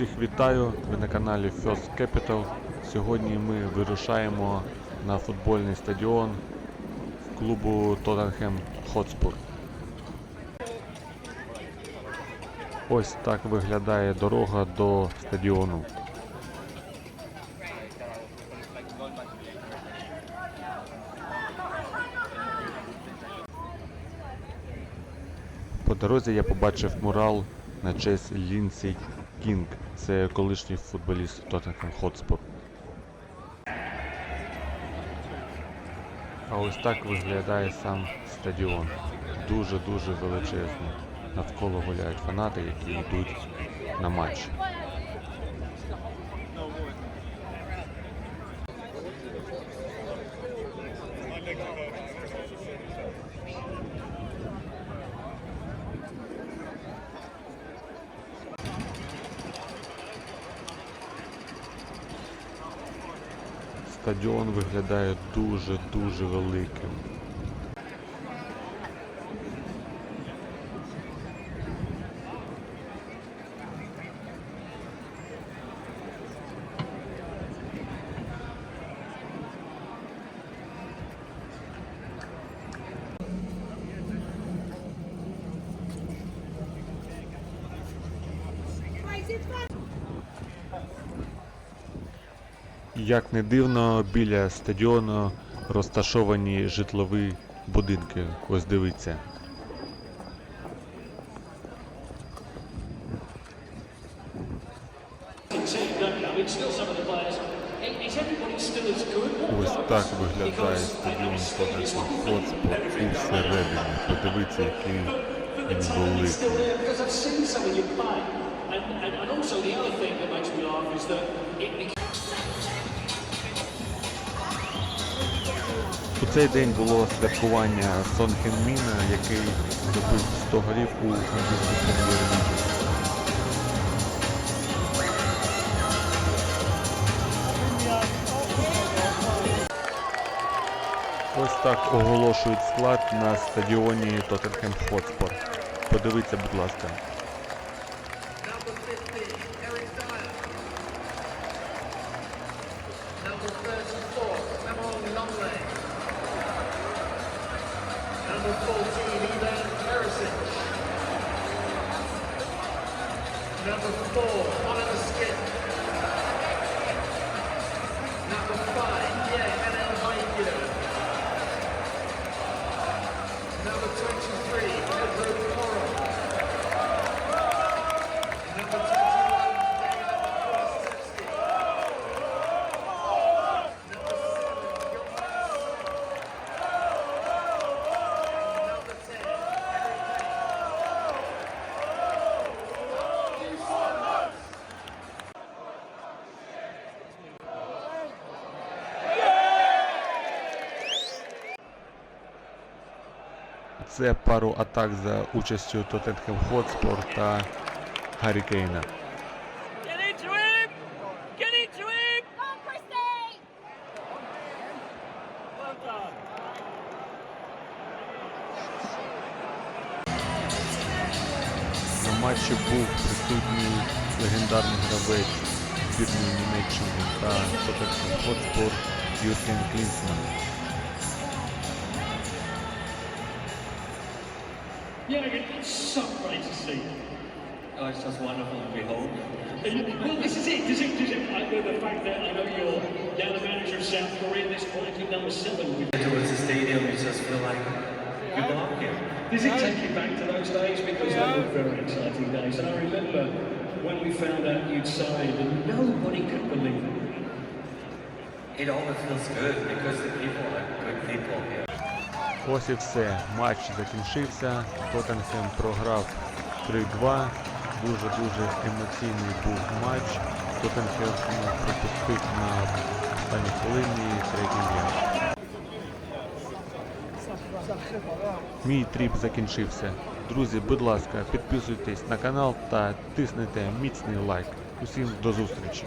Усіх вітаю, ви на каналі First Capital. Сьогодні ми вирушаємо на футбольний стадіон клубу Тоттенхем Хотспур. Ось так виглядає дорога до стадіону. По дорозі я побачив мурал на честь Лінсі Кінг. Це колишній футболіст Тоттенхем Хотспор. А ось так виглядає сам стадіон. Дуже-дуже величезний. Навколо гуляють фанати, які йдуть на матч. Стадіон виглядає дуже-дуже великим. Як не дивно, біля стадіону розташовані житлові будинки. Ось дивіться. Ось так виглядає стадіон Хотспур усередині. Подивіться, який він великий. and also the other thing that makes me laugh is that it цей день було святкування Сон Хен-міна, який забив 100 голів у англійській прем'єр-лізі. Ось так оголошують склад на стадіоні Тоттенхем Хотспор. Подивіться, будь ласка. Number 15, Eric Dyer. Number 34, Cameron Longley. number 14, Evan Harrison. Number four, Anna Skip. Це пару атак за участю Тоттенхем Хотспор та Гаррі Кейна. На матчі був присутній легендарний гравець збірної Німеччини та Тоттенхем Хотспор Юрген Клінсман. Yeah, it's so great to see. Oh, it's just wonderful to behold. Well, this is it. Does it, does it, I know the fact that I know you're now the manager of South Korea, this quality number seven. With, Towards the stadium, you just feel like you belong here. does it take you back to those days? Because they were very exciting days. And I remember when we found out you'd signed and nobody could believe it. It always feels good because the people are good people here. Ось і все. Матч закінчився. Тоттенхем програв 3-2. Дуже-дуже емоційний був матч. Тоттенхем пропустив на останній хвилині третій м'яч. Мій тріп закінчився. Друзі, будь ласка, підписуйтесь на канал та тиснете міцний лайк. Усім до зустрічі!